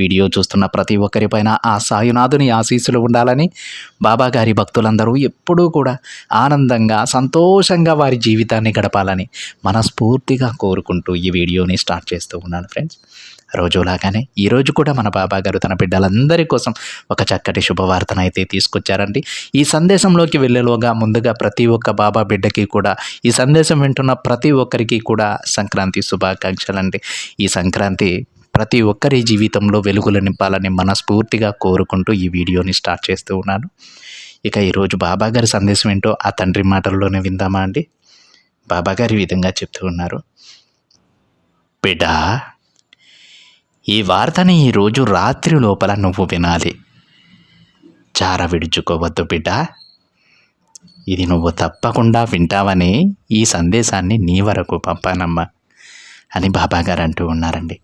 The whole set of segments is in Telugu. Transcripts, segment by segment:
వీడియో చూస్తున్న ప్రతి ఒక్కరిపైన ఆ సాయునాథుని ఆశీస్సులు ఉండాలని బాబాగారి భక్తులందరూ ఎప్పుడూ కూడా ఆనందంగా సంతోషంగా వారి జీవితాన్ని గడపాలని మనస్ఫూర్తిగా కోరుకుంటూ ఈ వీడియోని స్టార్ట్ చేస్తూ ఉన్నాను ఫ్రెండ్స్ రోజులాగానే ఈరోజు కూడా మన బాబాగారు తన బిడ్డలందరి కోసం ఒక చక్కటి శుభవార్తను అయితే తీసుకొచ్చారండి. ఈ సందేశంలోకి వెళ్ళేలోగా ముందుగా ప్రతి ఒక్క బాబా బిడ్డకి కూడా ఈ సందేశం వింటున్న ప్రతి ఒక్కరికి కూడా సంక్రాంతి శుభాకాంక్షలండి. ఈ సంక్రాంతి ప్రతి ఒక్కరి జీవితంలో వెలుగులు నింపాలని మనస్ఫూర్తిగా కోరుకుంటూ ఈ వీడియోని స్టార్ట్ చేస్తూ ఉన్నాను. ఇక ఈరోజు బాబా గారి సందేశం ఏంటో ఆ తండ్రి మాటల్లోనే విందామా అండి? బాబా గారి ఈ విధంగా చెప్తూ ఉన్నారు. బిడ్డా ఈ వార్తని ఈరోజు రాత్రి లోపల నువ్వు వినాలి. చార విడుచుకోవద్దు బిడ్డ. ఇది నువ్వు తప్పకుండా వింటావని ఈ సందేశాన్ని నీ వరకు పంపానమ్మా. అని బాబాగారు అంటూ ఉన్నారండి.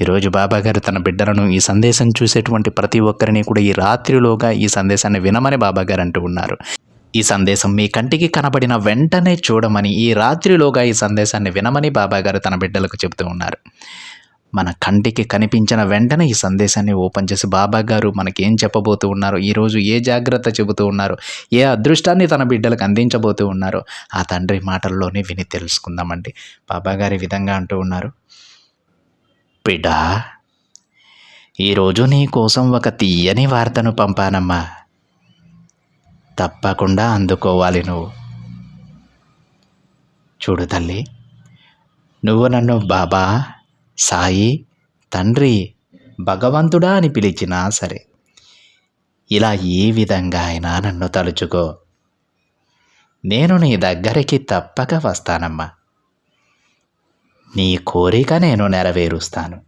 ఈరోజు బాబాగారు తన బిడ్డలను ఈ సందేశం చూసేటువంటి ప్రతి ఒక్కరిని కూడా ఈ రాత్రిలోగా ఈ సందేశాన్ని వినమని బాబాగారు అంటూ ఉన్నారు. ఈ సందేశం మీ కంటికి కనబడిన వెంటనే చూడమని ఈ రాత్రిలోగా ఈ సందేశాన్ని వినమని బాబాగారు తన బిడ్డలకు చెబుతూ ఉన్నారు. మన కంటికి కనిపించిన వెంటనే ఈ సందేశాన్ని ఓపెన్ చేసి బాబా గారు మనకేం చెప్పబోతూ ఉన్నారు ఈరోజు ఏ జాగ్రత్త చెబుతూ ఉన్నారు ఏ అదృష్టాన్ని తన బిడ్డలకు అందించబోతూ ఉన్నారో ఆ తండ్రి మాటల్లోనే విని తెలుసుకుందామండి. బాబా గారి విధంగా అంటూ ఉన్నారు. బిడ్డా ఈరోజు నీ కోసం ఒక తీయని వార్తను పంపానమ్మా. తప్పకుండా అందుకోవాలి నువ్వు. చూడు తల్లి నువ్వు నన్ను బాబా సాయి తండ్రి భగవంతుడా అని పిలిచినా సరే ఇలా ఏ విధంగా అయినా నన్ను తలుచుకో. నేను నీ దగ్గరికి తప్పక వస్తానమ్మా. నీ కోరిక నేను నెరవేరుస్తాను.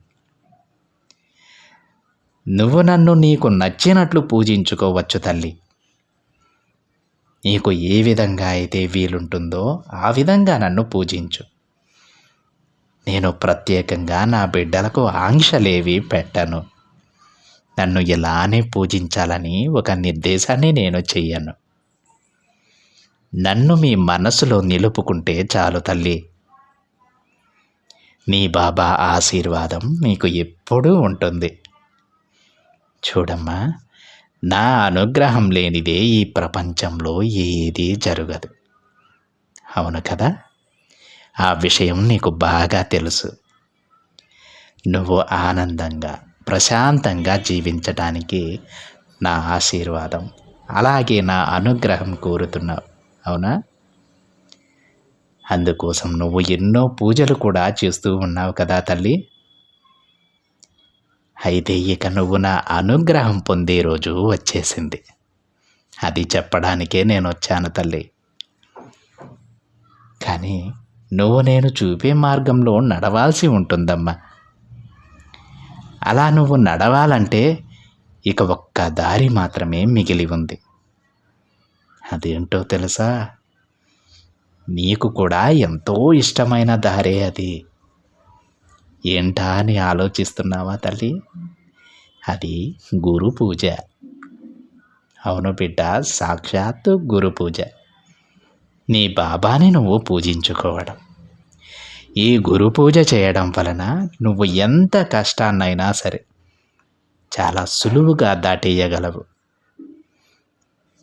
నువ్వు నన్ను నీకు నచ్చినట్లు పూజించుకోవచ్చు తల్లి. నీకు ఏ విధంగా అయితే వీలుంటుందో ఆ విధంగా నన్ను పూజించు. నేను ప్రత్యేకంగా నా బిడ్డలకు ఆంక్షలేవి పెట్టను. నన్ను ఇలానే పూజించాలని ఒక నిర్దేశాన్ని నేను చెయ్యను. నన్ను మీ మనసులో నిలుపుకుంటే చాలు తల్లి. నీ బాబా ఆశీర్వాదం నీకు ఎప్పుడూ ఉంటుంది. చూడమ్మా నా అనుగ్రహం లేనిదే ఈ ప్రపంచంలో ఏదీ జరగదు. అవును కదా? ఆ విషయం నీకు బాగా తెలుసు. నువ్వు ఆనందంగా ప్రశాంతంగా జీవించటానికి నా ఆశీర్వాదం. అలాగే నా అనుగ్రహం కోరుతున్నావు. అవునా? అందుకోసం నువ్వు ఎన్నో పూజలు కూడా చేస్తూ ఉన్నావు కదా తల్లి. అయితే ఇక నువ్వు నా అనుగ్రహం పొందే రోజు వచ్చేసింది. అది చెప్పడానికే నేను వచ్చాను తల్లి. కానీ నువ్వు నేను చూపే మార్గంలో నడవాల్సి ఉంటుందమ్మా. అలా నువ్వు నడవాలంటే ఇక ఒక్క దారి మాత్రమే మిగిలి ఉంది. అదేంటో తెలుసా? నీకు కూడా ఎంతో ఇష్టమైన దారే అది. ఏంటా అని ఆలోచిస్తున్నావా తల్లి? అది గురు పూజ. అవును బిడ్డ సాక్షాత్తు గురు పూజ. నీ బాబాని నువ్వు పూజించుకోవడం. ఈ గురు పూజ చేయడం వలన నువ్వు ఎంత కష్టాన్నైనా సరే చాలా సులువుగా దాటేయగలవు.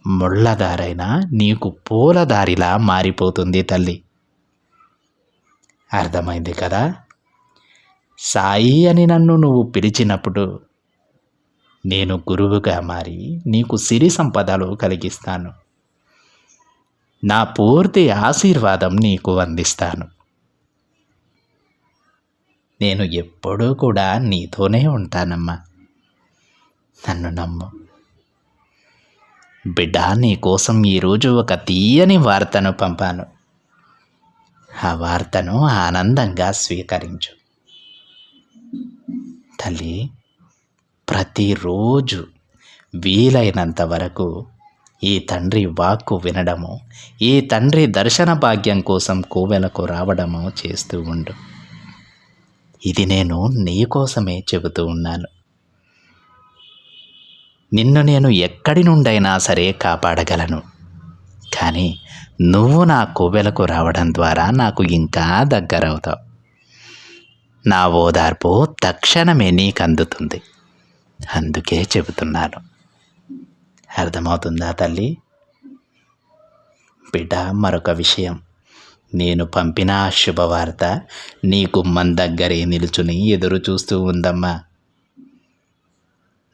ముళ్ళదారైనా నీకు పూలదారిలా మారిపోతుంది తల్లి. అర్థమైంది కదా? సాయి అని నన్ను నువ్వు పిలిచినప్పుడు నేను గురువుగా మారి నీకు సిరి సంపదలు కలిగిస్తాను. నా పూర్తి ఆశీర్వాదం నీకు అందిస్తాను. నేను ఎప్పుడూ కూడా నీతోనే ఉంటానమ్మా. నన్ను నమ్ము. బిడ్డ నీకోసం ఈరోజు ఒక తీయని వార్తను పంపాను. ఆ వార్తను ఆనందంగా స్వీకరించు. తల్లి ప్రతిరోజు వీలైనంత వరకు ఈ తండ్రి వాక్కు వినడము ఈ తండ్రి దర్శన భాగ్యం కోసం కోవెలకు రావడము చేస్తూ ఉండు. ఇది నేను నీ కోసమే చెబుతూ ఉన్నాను. నిన్ను నేను ఎక్కడి నుండైనా సరే కాపాడగలను. కానీ నువ్వు నా కోవెలకు రావడం ద్వారా నాకు ఇంకా దగ్గరవుతావు. నా ఓదార్పు తక్షణమే నీకు అందుతుంది అందుకే చెబుతున్నాను. అర్థమవుతుందా తల్లి? బిడ్డ మరొక విషయం. నేను పంపిన ఆ శుభవార్త నీ గుమ్మం దగ్గరే నిలుచుని ఎదురు చూస్తూ ఉందమ్మా.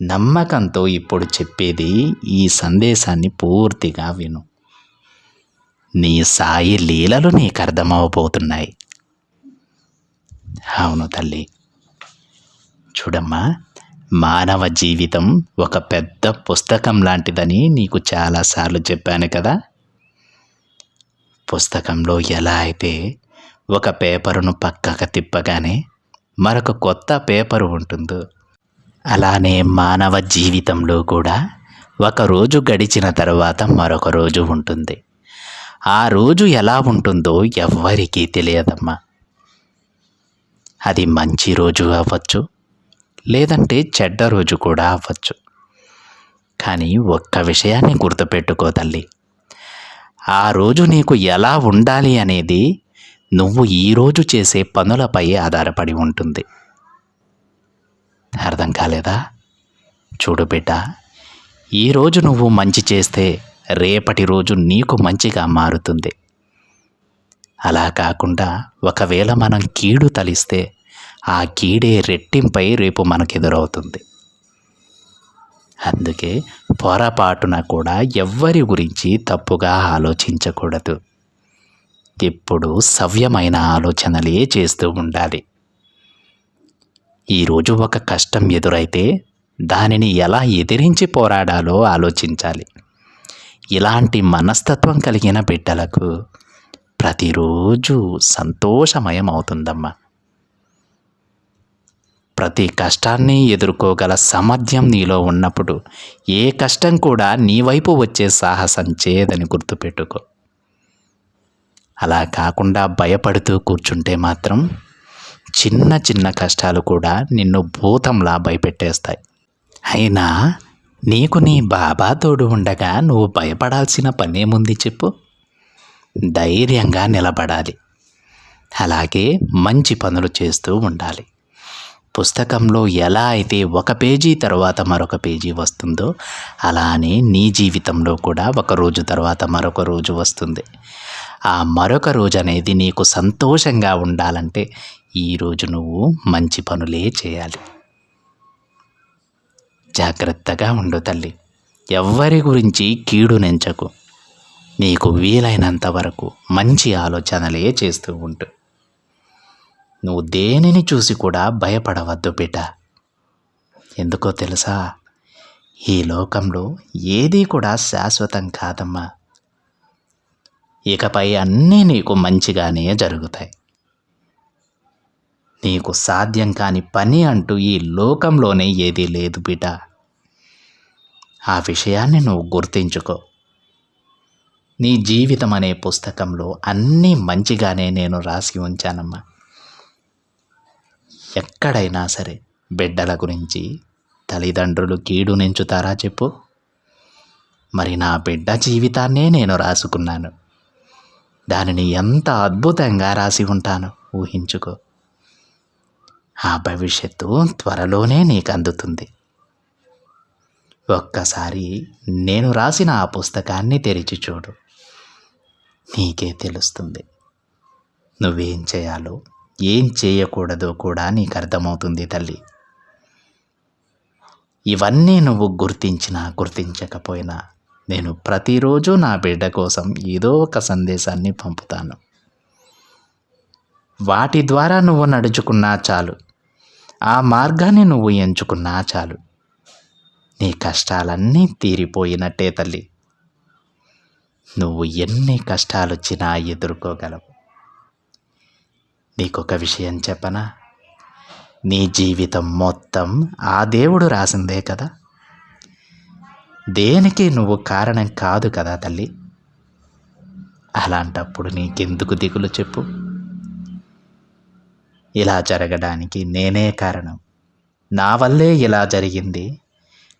నమ్మకంతో ఇప్పుడు చెప్పేది ఈ సందేశాన్ని పూర్తిగా విను. నీ సాయి లీలలు నీకు అర్థమవబోతున్నాయి. అవును తల్లి. చూడమ్మా మానవ జీవితం ఒక పెద్ద పుస్తకం లాంటిదని నీకు చాలాసార్లు చెప్పాను కదా. పుస్తకంలో ఎలా అయితే ఒక పేపరును పక్కకు తిప్పగానే మరొక కొత్త పేపరు ఉంటుందో అలానే మానవ జీవితంలో కూడా ఒక రోజు గడిచిన తర్వాత మరొక రోజు ఉంటుంది. ఆ రోజు ఎలా ఉంటుందో ఎవ్వరికీ తెలియదమ్మా. అది మంచి రోజు అవ్వచ్చు లేదంటే చెడ్డ రోజు కూడా అవ్వచ్చు. కానీ ఒక్క విషయాన్ని గుర్తుపెట్టుకో తల్లి. ఆ రోజు నీకు ఎలా ఉండాలి అనేది నువ్వు ఈరోజు చేసే పనులపై ఆధారపడి ఉంటుంది. అర్థం కాలేదా? చూడు బిడ్డ ఈరోజు నువ్వు మంచి చేస్తే రేపటి రోజు నీకు మంచిగా మారుతుంది. అలా కాకుండా ఒకవేళ మనం కీడు తలిస్తే ఆ కీడే రెట్టింపై రేపు మనకెదురవుతుంది. అందుకే పొరపాటున కూడా ఎవ్వరి గురించి తప్పుగా ఆలోచించకూడదు. ఎప్పుడు సవ్యమైన ఆలోచనలే చేస్తూ ఉండాలి. ఈరోజు ఒక కష్టం ఎదురైతే దానిని ఎలా ఎదిరించి పోరాడాలో ఆలోచించాలి. ఇలాంటి మనస్తత్వం కలిగిన బిడ్డలకు ప్రతిరోజు సంతోషమయం అవుతుందమ్మా ప్రతి కష్టాన్ని ఎదుర్కోగల సామర్థ్యం నీలో ఉన్నప్పుడు ఏ కష్టం కూడా నీ వైపు వచ్చే సాహసం చేయదని గుర్తుపెట్టుకో. అలా కాకుండా భయపడుతూ కూర్చుంటే మాత్రం చిన్న చిన్న కష్టాలు కూడా నిన్ను భూతంలా భయపెట్టేస్తాయి. అయినా నీకు నీ బాబా తోడు ఉండగా నువ్వు భయపడాల్సిన పనేముంది చెప్పు. ధైర్యంగా నిలబడాలి. అలాగే మంచి పనులు చేస్తూ ఉండాలి. పుస్తకంలో ఎలా అయితే ఒక పేజీ తర్వాత మరొక పేజీ వస్తుందో అలానే నీ జీవితంలో కూడా ఒక రోజు తర్వాత మరొక రోజు వస్తుంది. ఆ మరొక రోజు అనేది నీకు సంతోషంగా ఉండాలంటే ఈరోజు నువ్వు మంచి పనులే చేయాలి. జాగ్రత్తగా ఉండు తల్లి. ఎవ్వరి గురించి కీడు నెంచకు. నీకు వీలైనంత వరకు మంచి ఆలోచనలే చేస్తూ ఉంటు. నువ్వు దేనిని చూసి కూడా భయపడవద్దు బిడ్డ. ఎందుకో తెలుసా? ఈ లోకంలో ఏదీ కూడా శాశ్వతం కాదమ్మా. ఇకపై అన్నీ నీకు మంచిగానే జరుగుతాయి. నీకు సాధ్యం కాని పని అంటూ ఈ లోకంలోనే ఏదీ లేదు బిడ్డ. ఆ విషయాన్ని నువ్వు గుర్తించుకో. నీ జీవితం అనే పుస్తకంలో అన్నీ మంచిగానే నేను రాసి ఉంచానమ్మా. ఎక్కడైనా సరే బిడ్డల గురించి తల్లిదండ్రులు కీడు నెంచుతారా చెప్పు. మరి నా బిడ్డ జీవితాన్నే నేను రాసుకున్నాను. దానిని ఎంత అద్భుతంగా రాసి ఉంటాను ఊహించుకో. ఆ భవిష్యత్తు త్వరలోనే నీకు అందుతుంది. ఒక్కసారి నేను రాసిన ఆ పుస్తకాన్ని తెరిచి చూడు. నీకే తెలుస్తుంది. నువ్వేం చేయాలో ఏం చేయకూడదో కూడా నీకు అర్థమవుతుంది తల్లి. ఇవన్నీ నువ్వు గుర్తించినా గుర్తించకపోయినా నేను ప్రతిరోజు నా బిడ్డ కోసం ఏదో ఒక సందేశాన్ని పంపుతాను. వాటి ద్వారా నువ్వు నడుచుకున్నా చాలు. ఆ మార్గాన్ని నువ్వు ఎంచుకున్నా చాలు. నీ కష్టాలన్నీ తీరిపోయినట్టే తల్లి. నువ్వు ఎన్ని కష్టాలు వచ్చినా ఎదుర్కోగలవు. నీకొక విషయం చెప్పనా? నీ జీవితం మొత్తం ఆ దేవుడు రాసిందే కదా? దేనికి నువ్వు కారణం కాదు కదా తల్లి? అలాంటప్పుడు నీకెందుకు దిగులు చెప్పు. ఇలా జరగడానికి నేనే కారణం. నా వల్లే ఇలా జరిగింది.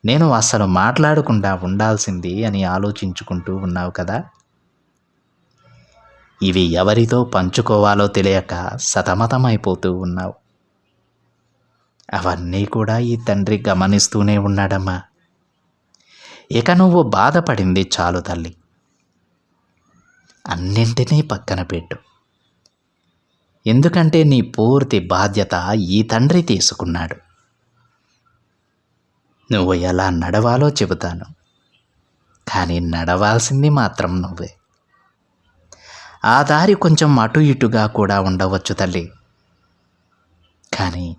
నేను అసలు మాట్లాడకుండా ఉండాల్సింది అని ఆలోచించుకుంటూ ఉన్నావు కదా? ఇవి ఎవరితో పంచుకోవాలో తెలియక సతమతమైపోతూ ఉన్నావు. అవన్నీ కూడా ఈ తండ్రి గమనిస్తూనే ఉన్నాడమ్మా. ఇక నువ్వు బాధపడింది చాలు తల్లి. అన్నింటినీ పక్కన పెట్టు. ఎందుకంటే నీ పూర్తి బాధ్యత ఈ తండ్రి తీసుకున్నాడు. నువ్వు ఎలా నడవాలో చెబుతాను. కానీ నడవాల్సింది మాత్రం నువ్వే. ఆ దారి కొంచెం అటు ఇటుగా కూడా ఉండవచ్చు తల్లి. కానీ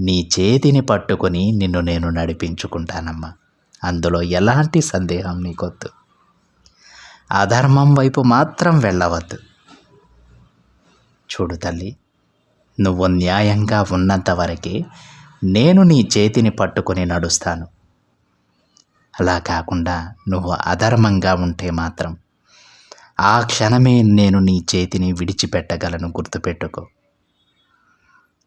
నీ చేతిని పట్టుకొని నిన్ను నేను నడిపించుకుంటానమ్మా. అందులో ఎలాంటి సందేహం నీకొద్దు. అధర్మం వైపు మాత్రం వెళ్ళవద్దు. చూడు తల్లి నువ్వు న్యాయంగా ఉన్నంత వరకే నేను నీ చేతిని పట్టుకొని నడుస్తాను. అలా కాకుండా నువ్వు అధర్మంగా ఉంటే మాత్రం ఆ క్షణమే నేను నీ చేతిని విడిచిపెట్టగలను గుర్తుపెట్టుకో.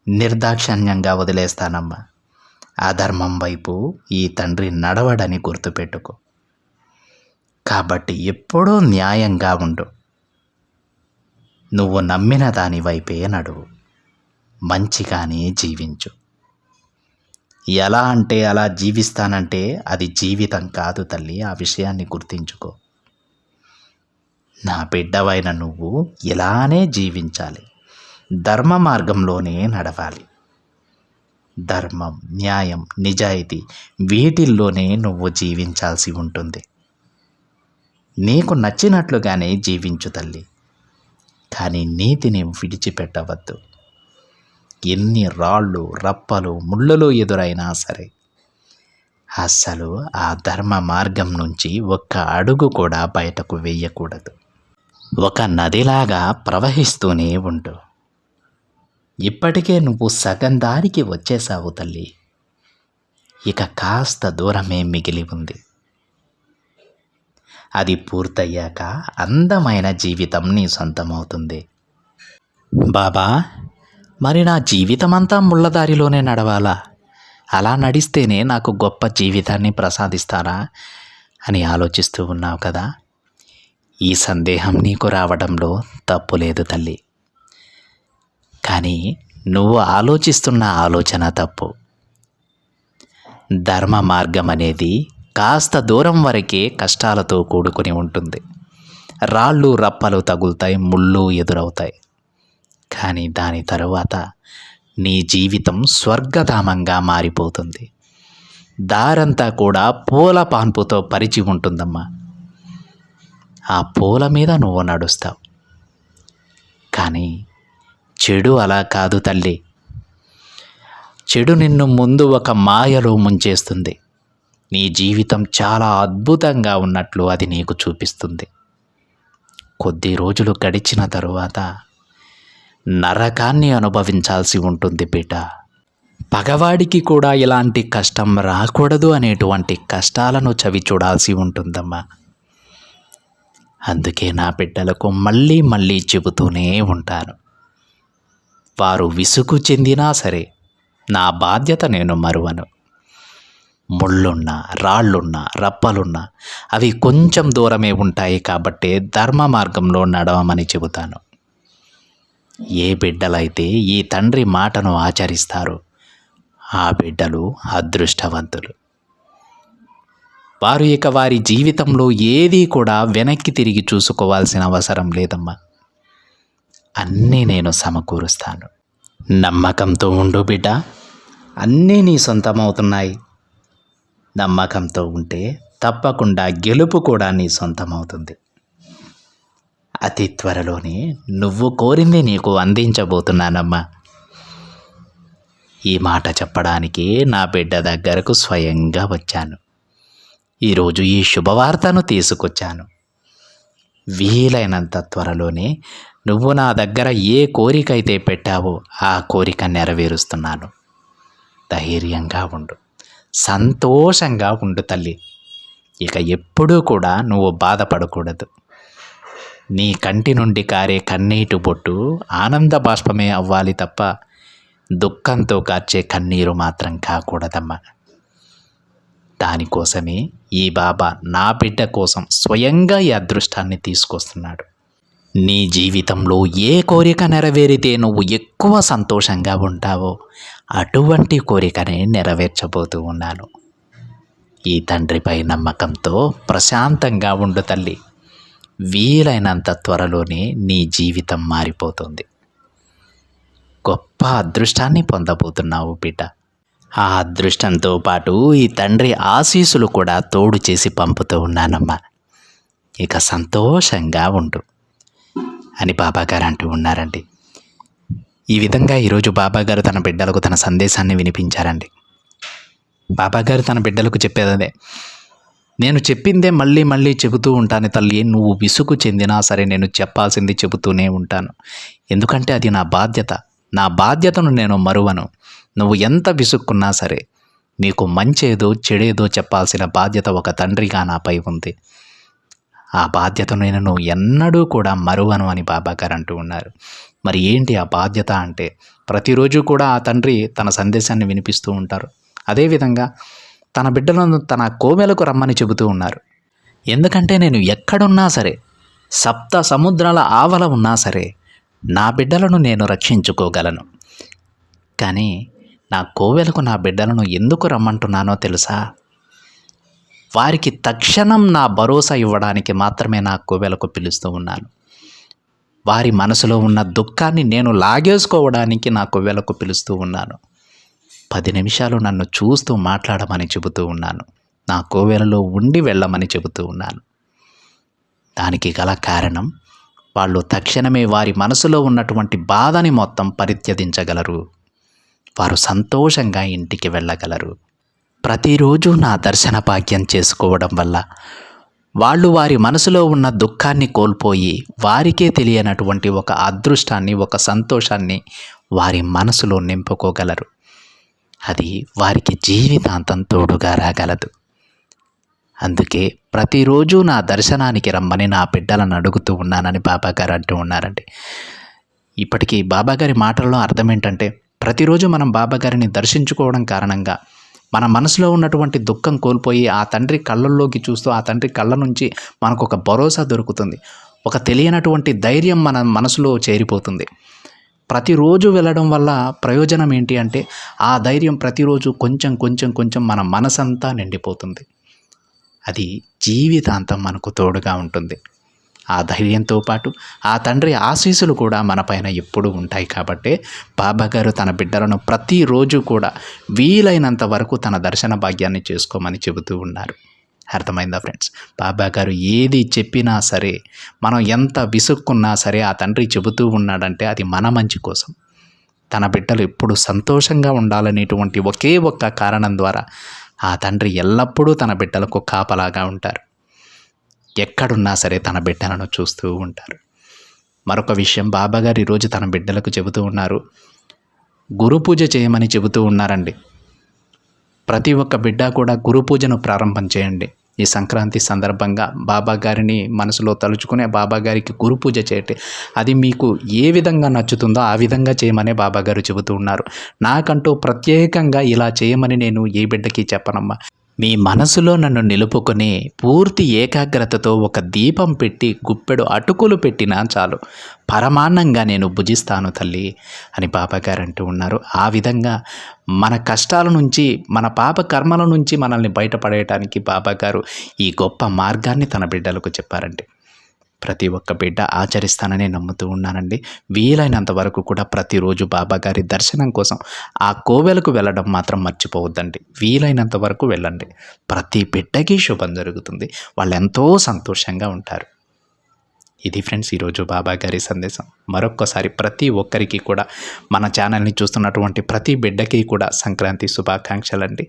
నిర్దాక్షణ్యంగా వదిలేస్తానమ్మా. అధర్మం వైపు ఈ తండ్రి నడవడని గుర్తుపెట్టుకో. కాబట్టి ఎప్పుడూ న్యాయంగా ఉండు. నువ్వు నమ్మిన దాని వైపే నడువు. మంచిగానే జీవించు. ఎలా అంటే అలా జీవిస్తానంటే అది జీవితం కాదు తల్లి ఆ విషయాన్ని గుర్తించుకో. నా బిడ్డవైన నువ్వు ఇలానే జీవించాలి. ధర్మ మార్గంలోనే నడవాలి. ధర్మం న్యాయం నిజాయితీ వీటిల్లోనే నువ్వు జీవించాల్సి ఉంటుంది. నీకు నచ్చినట్లుగానే జీవించు తల్లి. కానీ నీతిని విడిచిపెట్టవద్దు. ఎన్ని రాళ్ళు రప్పలు ముళ్ళలు ఎదురైనా సరే అస్సలు ఆ ధర్మ మార్గం నుంచి ఒక్క అడుగు కూడా బయటకు వెయ్యకూడదు ఒక నదిలాగా ప్రవహిస్తూనే ఉండు. ఇప్పటికే నువ్వు సగం దారికి వచ్చేసావు తల్లి. ఇక కాస్త దూరమే మిగిలి ఉంది. అది పూర్తయ్యాక అందమైన జీవితం నీ సొంతమవుతుంది. బాబా మరి నా జీవితమంతా ముళ్ళదారిలోనే నడవాలా? అలా నడిస్తేనే నాకు గొప్ప జీవితాన్ని ప్రసాదిస్తారా? అని ఆలోచిస్తూ ఉన్నావు కదా? ఈ సందేహం నీకు రావడంలో తప్పు లేదు తల్లి. కానీ నువ్వు ఆలోచిస్తున్న ఆలోచన తప్పు. ధర్మ మార్గం అనేది కాస్త దూరం వరకే కష్టాలతో కూడుకుని ఉంటుంది. రాళ్ళు రప్పలు తగులుతాయి ముళ్ళు ఎదురవుతాయి. కానీ దాని తరువాత నీ జీవితం స్వర్గధామంగా మారిపోతుంది. దారంతా కూడా పూల పాన్పుతో పరిచి ఉంటుందమ్మా. ఆ పూల మీద నువ్వు నడుస్తావు. కానీ చెడు అలా కాదు తల్లి. చెడు నిన్ను ముందు ఒక మాయలో ముంచేస్తుంది. నీ జీవితం చాలా అద్భుతంగా ఉన్నట్లు అది నీకు చూపిస్తుంది. కొద్ది రోజులు గడిచిన తరువాత నరకాన్ని అనుభవించాల్సి ఉంటుంది బిడ్డ పగవాడికి కూడా ఇలాంటి కష్టం రాకూడదు అనేటువంటి కష్టాలను చవి చూడాల్సి ఉంటుందమ్మా. అందుకే నా బిడ్డలకు మళ్ళీ మళ్ళీ చెబుతూనే ఉంటాను. వారు విసుగు చెందినా సరే నా బాధ్యత నేను మరువను. ముళ్ళున్నా రాళ్ళున్నా రప్పలున్నా అవి కొంచెం దూరమే ఉంటాయి కాబట్టి ధర్మ మార్గంలో నడవమని చెబుతాను. ఏ బిడ్డలైతే ఈ తండ్రి మాటను ఆచరిస్తారో ఆ బిడ్డలు అదృష్టవంతులు. వారు ఇక వారి జీవితంలో ఏదీ కూడా వెనక్కి తిరిగి చూసుకోవాల్సిన అవసరం లేదమ్మా. అన్నీ నేను సమకూరుస్తాను. నమ్మకంతో ఉండు బిడ్డ. అన్నీ నీ సొంతమవుతున్నాయి. నమ్మకంతో ఉంటే తప్పకుండా గెలుపు కూడా నీ సొంతమవుతుంది. అతి త్వరలోనే నువ్వు కోరింది నీకు అందించబోతున్నానమ్మా. ఈ మాట చెప్పడానికి నా బిడ్డ దగ్గరకు స్వయంగా వచ్చాను. ఈరోజు ఈ శుభవార్తను తీసుకొచ్చాను. వీలైనంత త్వరలోనే నువ్వు నా దగ్గర ఏ కోరిక అయితే పెట్టావో ఆ కోరిక నెరవేరుస్తున్నాను. ధైర్యంగా ఉండు. సంతోషంగా ఉండు తల్లి. ఇక ఎప్పుడూ కూడా నువ్వు బాధపడకూడదు. నీ కంటి నుండి కారే కన్నీటి బొట్టు ఆనంద బాష్పమే అవ్వాలి తప్ప దుఃఖంతో కార్చే కన్నీరు మాత్రం కాకూడదమ్మా. దానికోసమే ఈ బాబా నా బిడ్డ కోసం స్వయంగా ఈ అదృష్టాన్ని తీసుకొస్తున్నాడు. నీ జీవితంలో ఏ కోరిక నెరవేరితే నువ్వు ఎక్కువ సంతోషంగా ఉంటావో అటువంటి కోరికనే నెరవేర్చబోతూ ఉన్నాను. ఈ తండ్రిపై నమ్మకంతో ప్రశాంతంగా ఉండు తల్లి. వీలైనంత త్వరలోనే నీ జీవితం మారిపోతుంది. గొప్ప అదృష్టాన్ని పొందబోతున్నావు బిడ్డ. ఆ అదృష్టంతో పాటు ఈ తండ్రి ఆశీస్సులు కూడా తోడు చేసి పంపుతూ ఉన్నానమ్మా. ఇక సంతోషంగా ఉండు అని బాబాగారు అంటూ ఉన్నారండి. ఈ విధంగా ఈరోజు బాబాగారు తన బిడ్డలకు తన సందేశాన్ని వినిపించారండి. బాబాగారు తన బిడ్డలకు చెప్పేదే నేను చెప్పిందే మళ్ళీ మళ్ళీ చెబుతూ ఉంటాను తల్లి నువ్వు విసుగు చెందినా సరే నేను చెప్పాల్సింది చెబుతూనే ఉంటాను. ఎందుకంటే అది నా బాధ్యత. నా బాధ్యతను నేను మరువను. నువ్వు ఎంత విసుక్కున్నా సరే నీకు మంచేదో చెడేదో చెప్పాల్సిన బాధ్యత ఒక తండ్రిగా నాపై ఉంది. ఆ బాధ్యతను నేను నువ్వు ఎన్నడూ కూడా మరువను అని బాబాగారు అంటూ ఉన్నారు. మరి ఏంటి ఆ బాధ్యత అంటే ప్రతిరోజు కూడా ఆ తండ్రి తన సందేశాన్ని వినిపిస్తూ ఉంటారు. అదేవిధంగా తన బిడ్డలను తన కోవెలకు రమ్మని చెబుతూ ఉన్నారు. ఎందుకంటే నేను ఎక్కడున్నా సరే సప్త సముద్రాల ఆవల ఉన్నా సరే నా బిడ్డలను నేను రక్షించుకోగలను. కానీ నా కోవెలకు నా బిడ్డలను ఎందుకు రమ్మంటున్నానో తెలుసా? వారికి తక్షణం నా భరోసా ఇవ్వడానికి మాత్రమే నా కోవెలకు పిలుస్తూ ఉన్నాను. వారి మనసులో ఉన్న దుఃఖాన్ని నేను లాగేసుకోవడానికి నా కోవెలకు పిలుస్తూ ఉన్నాను. పది నిమిషాలు నన్ను చూస్తూ మాట్లాడమని చెబుతూ ఉన్నాను. నా కోవెలలో ఉండి వెళ్ళమని చెబుతూ ఉన్నాను. దానికి గల కారణం వాళ్ళు తక్షణమే వారి మనసులో ఉన్నటువంటి బాధని మొత్తం పరిత్యదించగలరు వారు సంతోషంగా ఇంటికి వెళ్ళగలరు. ప్రతిరోజు నా దర్శన భాగ్యం చేసుకోవడం వల్ల వాళ్ళు వారి మనసులో ఉన్న దుఃఖాన్ని కోల్పోయి వారికే తెలియనటువంటి ఒక అదృష్టాన్ని ఒక సంతోషాన్ని వారి మనసులో నింపుకోగలరు. అది వారికి జీవితాంతం తోడుగా రాగలదు. అందుకే ప్రతిరోజు నా దర్శనానికి రమ్మని నా బిడ్డలను అడుగుతూ ఉన్నానని బాబాగారు అంటూ ఉన్నారండి. ఇప్పటికీ బాబాగారి మాటల్లో అర్థం ఏంటంటే ప్రతిరోజు మనం బాబాగారిని దర్శించుకోవడం కారణంగా మన మనసులో ఉన్నటువంటి దుఃఖం కోల్పోయి ఆ తండ్రి కళ్ళల్లోకి చూస్తూ ఆ తండ్రి కళ్ళ నుంచి మనకు ఒక భరోసా దొరుకుతుంది. ఒక తెలియనటువంటి ధైర్యం మన మనసులో చేరిపోతుంది. ప్రతిరోజు వెళ్ళడం వల్ల ప్రయోజనం ఏంటి అంటే ఆ ధైర్యం ప్రతిరోజు కొంచెం కొంచెం కొంచెం మన మనసంతా నిండిపోతుంది. అది జీవితాంతం మనకు తోడుగా ఉంటుంది. ఆ ధైర్యంతో పాటు ఆ తండ్రి ఆశీస్సులు కూడా మనపైన ఎప్పుడూ ఉంటాయి కాబట్టే బాబాగారు తన బిడ్డలను ప్రతిరోజు కూడా వీలైనంత వరకు తన దర్శన భాగ్యాన్ని చేసుకోమని చెబుతూ ఉన్నారు. అర్థమైందా ఫ్రెండ్స్? బాబా గారు ఏది చెప్పినా సరే మనం ఎంత విసుక్కున్నా సరే ఆ తండ్రి చెబుతూ ఉన్నాడంటే అది మన మంచి కోసం. తన బిడ్డలు ఎప్పుడు సంతోషంగా ఉండాలనేటువంటి ఒకే ఒక్క కారణం ద్వారా ఆ తండ్రి ఎల్లప్పుడూ తన బిడ్డలకు కాపలాగా ఉంటారు. ఎక్కడున్నా సరే తన బిడ్డలను చూస్తూ ఉంటారు. మరొక విషయం బాబాగారు ఈరోజు తన బిడ్డలకు చెబుతూ ఉన్నారు. గురు పూజ చేయమని చెబుతూ ఉన్నారండి. ప్రతి ఒక్క బిడ్డ కూడా గురు పూజను ప్రారంభం చేయండి. ఈ సంక్రాంతి సందర్భంగా బాబా గారిని మనసులో తలుచుకునే బాబా గారికి గురు పూజ చేయటం అది మీకు ఏ విధంగా నచ్చుతుందో ఆ విధంగా చేయమనే బాబా గారు చెబుతూ ఉన్నారు. నాకంటూ ప్రత్యేకంగా ఇలా చేయమని నేను ఏ బిడ్డకి చెప్పనమ్మా. మీ మనసులో నన్ను నిలుపుకొని పూర్తి ఏకాగ్రతతో ఒక దీపం పెట్టి గుప్పెడు అటుకులు పెట్టినా చాలు. పరమాన్నంగా నేను భుజిస్తాను తల్లి అని పాపగారు అంటూ ఉన్నారు. ఆ విధంగా మన కష్టాల నుంచి మన పాప కర్మల నుంచి మనల్ని బయటపడేయటానికి బాబాగారు ఈ గొప్ప మార్గాన్ని తన బిడ్డలకు చెప్పారండి. ప్రతి ఒక్క బిడ్డ ఆచరిస్తానని నమ్ముతూ ఉన్నానండి. వీలైనంత వరకు కూడా ప్రతిరోజు బాబాగారి దర్శనం కోసం ఆ కోవెలకు వెళ్ళడం మాత్రం మర్చిపోవద్దండి. వీలైనంత వరకు వెళ్ళండి. ప్రతి బిడ్డకి శుభం జరుగుతుంది. వాళ్ళు ఎంతో సంతోషంగా ఉంటారు. ఇది ఫ్రెండ్స్ ఈరోజు బాబా గారి సందేశం. మరొక్కసారి ప్రతి ఒక్కరికి కూడా మన ఛానల్ని చూస్తున్నటువంటి ప్రతి బిడ్డకి కూడా సంక్రాంతి శుభాకాంక్షలండి.